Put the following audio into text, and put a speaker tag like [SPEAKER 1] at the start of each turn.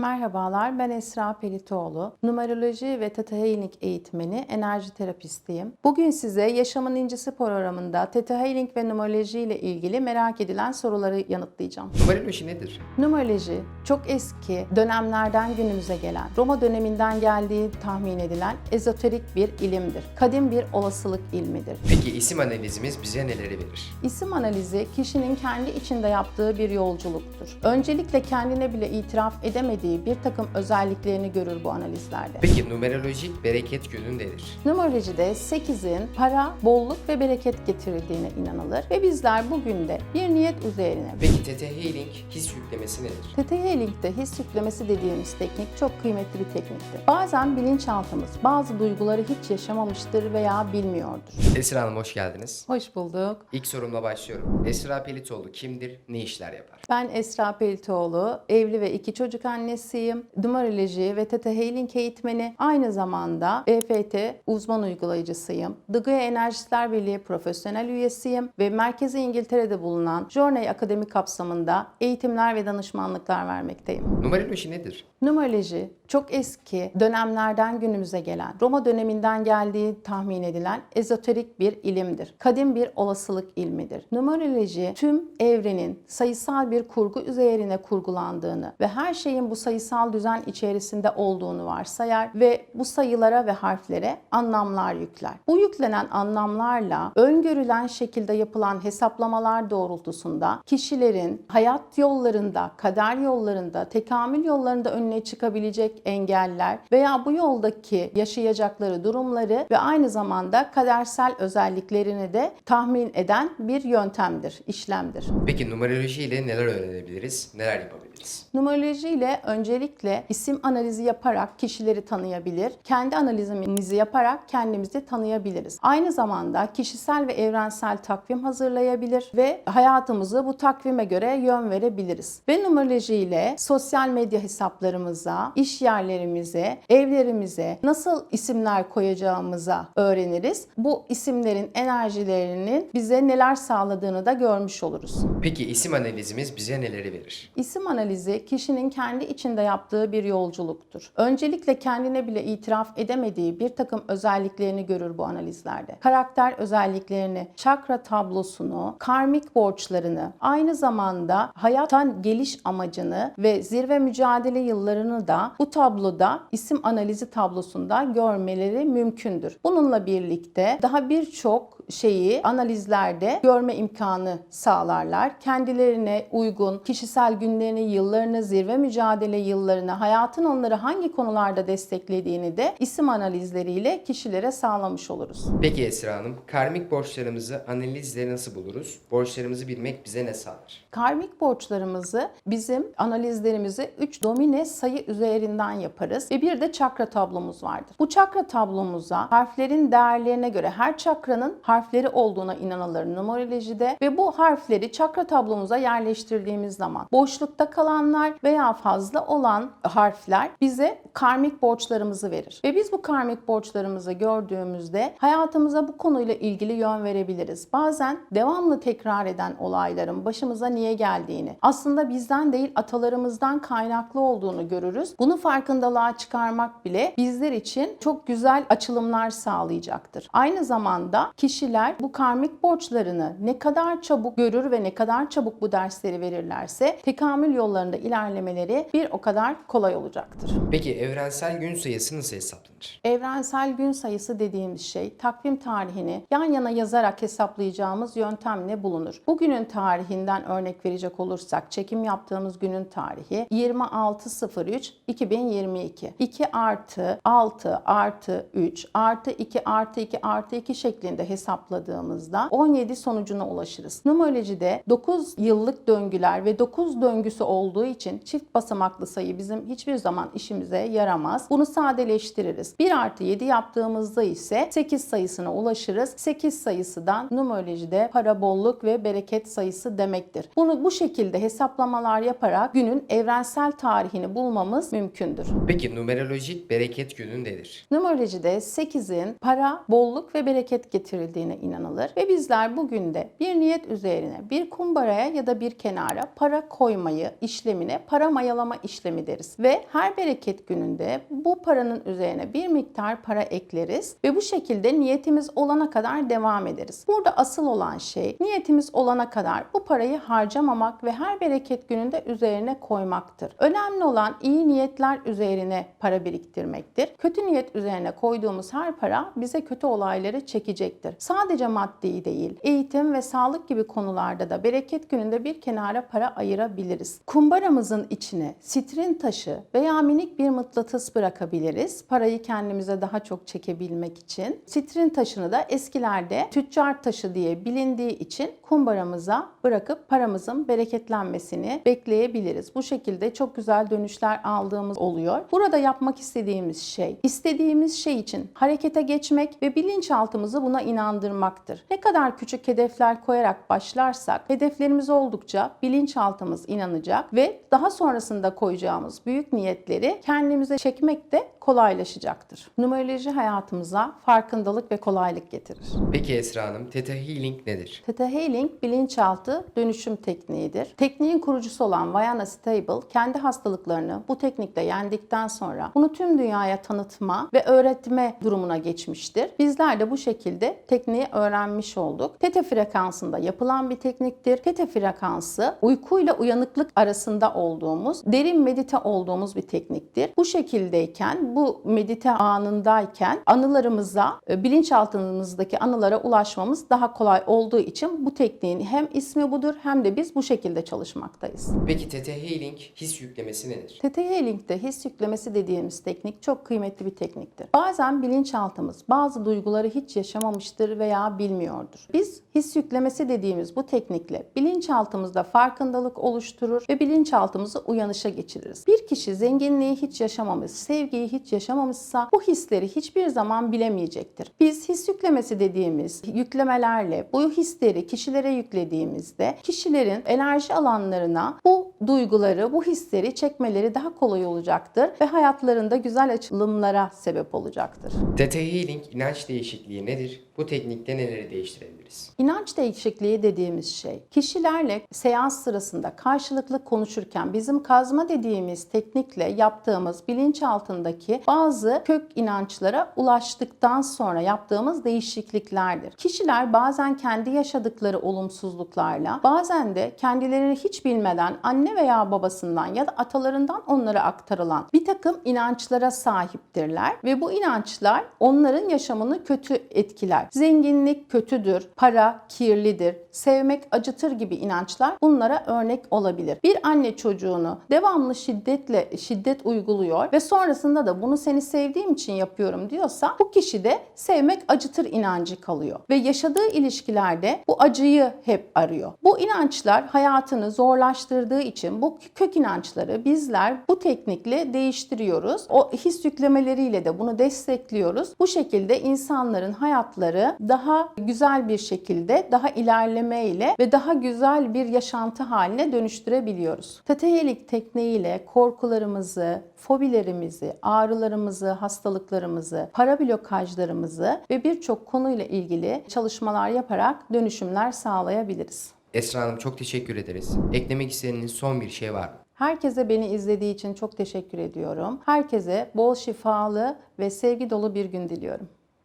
[SPEAKER 1] Merhabalar, ben Esra Pelitoğlu. Numeroloji ve Theta Healing eğitmeni, enerji terapistiyim. Bugün size Yaşamın İncisi programında Theta Healing ve numeroloji ile ilgili merak edilen soruları yanıtlayacağım.
[SPEAKER 2] Numeroloji nedir?
[SPEAKER 1] Numeroloji çok eski dönemlerden günümüze gelen, Roma döneminden geldiği tahmin edilen ezoterik bir ilimdir. Kadim bir olasılık ilmidir.
[SPEAKER 2] Peki isim analizimiz bize neleri verir?
[SPEAKER 1] İsim analizi kişinin kendi içinde yaptığı bir yolculuktur. Öncelikle kendine bile itiraf edemediği bir takım özelliklerini görür bu analizlerde.
[SPEAKER 2] Peki numerolojik bereket günü nedir?
[SPEAKER 1] Numerolojide 8'in para, bolluk ve bereket getirdiğine inanılır ve bizler bugün de bir niyet üzerine
[SPEAKER 2] Peki TT Healing his yüklemesi nedir?
[SPEAKER 1] TT Healing'de his yüklemesi dediğimiz teknik çok kıymetli bir tekniktir. Bazen bilinçaltımız bazı duyguları hiç yaşamamıştır veya bilmiyordur.
[SPEAKER 2] Esra Hanım hoş geldiniz.
[SPEAKER 1] Hoş bulduk.
[SPEAKER 2] İlk sorumla başlıyorum. Esra Pelitoğlu kimdir, ne işler yapar?
[SPEAKER 1] Ben Esra Pelitoğlu, evli ve iki çocuk annesiyim. Numeroloji ve Theta Healing eğitmeni. Aynı zamanda EFT uzman uygulayıcısıyım. Dıgıya Enerjistler Birliği profesyonel üyesiyim ve merkezi İngiltere'de bulunan Journey Akademi kapsamında eğitimler ve danışmanlıklar vermekteyim.
[SPEAKER 2] Numeroloji nedir?
[SPEAKER 1] Numeroloji çok eski dönemlerden günümüze gelen, Roma döneminden geldiği tahmin edilen ezoterik bir ilimdir. Kadim bir olasılık ilmidir. Numeroloji tüm evrenin sayısal bir kurgu üzerine kurgulandığını ve her şeyin bu sayısal düzen içerisinde olduğunu varsayar ve bu sayılara ve harflere anlamlar yükler. Bu yüklenen anlamlarla öngörülen şekilde yapılan hesaplamalar doğrultusunda kişilerin hayat yollarında, kader yollarında, tekamül yollarında önüne çıkabilecek engeller veya bu yoldaki yaşayacakları durumları ve aynı zamanda kadersel özelliklerini de tahmin eden bir yöntemdir, işlemdir.
[SPEAKER 2] Peki numeroloji ile neler öğrenebiliriz, neler yapabiliriz?
[SPEAKER 1] Numeroloji ile öncelikle isim analizi yaparak kişileri tanıyabilir, kendi analizimizi yaparak kendimizi tanıyabiliriz. Aynı zamanda kişisel ve evrensel takvim hazırlayabilir ve hayatımızı bu takvime göre yön verebiliriz. Ve numeroloji ile sosyal medya hesaplarımıza, iş yerlerimize, evlerimize nasıl isimler koyacağımıza öğreniriz. Bu isimlerin enerjilerinin bize neler sağladığını da görmüş oluruz.
[SPEAKER 2] Peki isim analizimiz bize neleri verir?
[SPEAKER 1] İsim analizi kişinin kendi içinde yaptığı bir yolculuktur. Öncelikle kendine bile itiraf edemediği bir takım özelliklerini görür bu analizlerde. Karakter özelliklerini, çakra tablosunu, karmik borçlarını, aynı zamanda hayattan geliş amacını ve zirve mücadele yıllarını da bu tabloda isim analizi tablosunda görmeleri mümkündür. Bununla birlikte daha birçok şeyi analizlerde görme imkanı sağlarlar. Kendilerine uygun kişisel günlerini, yıllarını, zirve mücadele yıllarını, hayatın onları hangi konularda desteklediğini de isim analizleriyle kişilere sağlamış oluruz.
[SPEAKER 2] Peki Esra Hanım, karmik borçlarımızı analizle nasıl buluruz? Borçlarımızı bilmek bize ne sağlar?
[SPEAKER 1] Karmik borçlarımızı bizim analizlerimizi 3 domine sayı üzerinden yaparız ve bir de çakra tablomuz vardır. Bu çakra tablomuza harflerin değerlerine göre her çakranın harfleri olduğuna inanılır numerolojide ve bu harfleri çakra tablomuza yerleştirdiğimiz zaman boşlukta kalanlar veya fazla olan harfler bize karmik borçlarımızı verir. Ve biz bu karmik borçlarımızı gördüğümüzde hayatımıza bu konuyla ilgili yön verebiliriz. Bazen devamlı tekrar eden olayların başımıza niye geldiğini, aslında bizden değil atalarımızdan kaynaklı olduğunu görürüz. Bunu farkındalığa çıkarmak bile bizler için çok güzel açılımlar sağlayacaktır. Aynı zamanda kişiler bu karmik borçlarını ne kadar çabuk görür ve ne kadar çabuk bu dersleri verirlerse tekamül yollarında ilerlemeleri bir o kadar kolay olacaktır.
[SPEAKER 2] Peki evrensel gün sayısı nasıl hesaplanır?
[SPEAKER 1] Evrensel gün sayısı dediğimiz şey takvim tarihini yan yana yazarak hesaplayacağımız yöntemle bulunur. Bugünün tarihinden örnek verecek olursak çekim yaptığımız günün tarihi 26.03.2022. 2 artı 6 artı 3 artı 2 artı 2 artı 2 şeklinde hesapladığımızda 17 sonucuna ulaşırız. Numerolojide 9 yıllık döngüler ve 9 döngüsü olduğu için çift basamaklı sayı bizim hiçbir zaman işimize yaramaz. Bunu sadeleştiririz. 1 artı 7 yaptığımızda ise 8 sayısına ulaşırız. 8 sayısından numerolojide para, bolluk ve bereket sayısı demektir. Bunu bu şekilde hesaplamalar yaparak günün evrensel tarihini bulmamız mümkündür.
[SPEAKER 2] Peki numerolojik bereket günü nedir?
[SPEAKER 1] Numerolojide 8'in para, bolluk ve bereket getirdiği gerektiğine inanılır ve bizler bugün de bir niyet üzerine bir kumbaraya ya da bir kenara para koymayı işlemine para mayalama işlemi deriz. Ve her bereket gününde bu paranın üzerine bir miktar para ekleriz ve bu şekilde niyetimiz olana kadar devam ederiz. Burada asıl olan şey niyetimiz olana kadar bu parayı harcamamak ve her bereket gününde üzerine koymaktır. Önemli olan iyi niyetler üzerine para biriktirmektir. Kötü niyet üzerine koyduğumuz her para bize kötü olayları çekecektir. Sadece maddi değil, eğitim ve sağlık gibi konularda da bereket gününde bir kenara para ayırabiliriz. Kumbaramızın içine sitrin taşı veya minik bir mıknatıs bırakabiliriz. Parayı kendimize daha çok çekebilmek için. Sitrin taşını da eskilerde tüccar taşı diye bilindiği için kumbaramıza bırakıp paramızın bereketlenmesini bekleyebiliriz. Bu şekilde çok güzel dönüşler aldığımız oluyor. Burada yapmak istediğimiz şey, istediğimiz şey için harekete geçmek ve bilinçaltımızı buna inandırmaktır. Ne kadar küçük hedefler koyarak başlarsak hedeflerimiz oldukça bilinçaltımız inanacak ve daha sonrasında koyacağımız büyük niyetleri kendimize çekmek de kolaylaşacaktır. Numeroloji hayatımıza farkındalık ve kolaylık getirir.
[SPEAKER 2] Peki Esra Hanım, Theta Healing nedir?
[SPEAKER 1] Theta Healing bilinçaltı dönüşüm tekniğidir. Tekniğin kurucusu olan Viana Stable kendi hastalıklarını bu teknikle yendikten sonra bunu tüm dünyaya tanıtma ve öğretme durumuna geçmiştir. Bizler de bu şekilde tekniği öğrenmiş olduk. Theta frekansında yapılan bir tekniktir. Theta frekansı uykuyla uyanıklık arasında olduğumuz, derin medite olduğumuz bir tekniktir. Bu şekildeyken, bu medite anındayken anılarımıza, e, bilinçaltımızdaki anılara ulaşmamız daha kolay olduğu için bu tekniğin hem ismi budur hem de biz bu şekilde çalışmaktayız.
[SPEAKER 2] Peki Theta Healing his yüklemesi nedir?
[SPEAKER 1] TT Healing'de his yüklemesi dediğimiz teknik çok kıymetli bir tekniktir. Bazen bilinçaltımız bazı duyguları hiç yaşamamıştır veya bilmiyordur. Biz his yüklemesi dediğimiz bu teknikle bilinçaltımızda farkındalık oluşturur ve bilinçaltımızı uyanışa geçiririz. Bir kişi zenginliği hiç yaşamamış, sevgiyi hiç yaşamamışsa bu hisleri hiçbir zaman bilemeyecektir. Biz his yüklemesi dediğimiz yüklemelerle bu hisleri kişilere yüklediğimizde kişilerin enerji alanlarına bu duyguları, bu hisleri çekmeleri daha kolay olacaktır ve hayatlarında güzel açılımlara sebep olacaktır.
[SPEAKER 2] Theta Healing inanç değişikliği nedir? Bu teknikte neleri değiştirebiliriz?
[SPEAKER 1] İnanç değişikliği dediğimiz şey kişilerle seans sırasında karşılıklı konuşurken bizim kazma dediğimiz teknikle yaptığımız bilinçaltındaki bazı kök inançlara ulaştıktan sonra yaptığımız değişikliklerdir. Kişiler bazen kendi yaşadıkları olumsuzluklarla bazen de kendilerini hiç bilmeden anne veya babasından ya da atalarından onlara aktarılan bir takım inançlara sahiptirler ve bu inançlar onların yaşamını kötü etkiler. Zenginlik kötüdür, para kirlidir, sevmek acıtır gibi inançlar bunlara örnek olabilir. Bir anne çocuğunu devamlı şiddetle şiddet uyguluyor ve sonrasında da bunu seni sevdiğim için yapıyorum diyorsa bu kişi de sevmek acıtır inancı kalıyor ve yaşadığı ilişkilerde bu acıyı hep arıyor. Bu inançlar hayatını zorlaştırdığı için bu kök inançları bizler bu teknikle değiştiriyoruz. O his yüklemeleriyle de bunu destekliyoruz. Bu şekilde insanların hayatları daha güzel bir şekilde, daha ilerlemeyle ve daha güzel bir yaşantı haline dönüştürebiliyoruz. Teteyelik tekniğiyle korkularımızı, fobilerimizi, ağrılarımızı, hastalıklarımızı, para blokajlarımızı ve birçok konuyla ilgili çalışmalar yaparak dönüşümler sağlayabiliriz.
[SPEAKER 2] Esra Hanım çok teşekkür ederiz. Eklemek istediğiniz son bir şey var mı?
[SPEAKER 1] Herkese beni izlediği için çok teşekkür ediyorum. Herkese bol şifalı ve sevgi dolu bir gün diliyorum.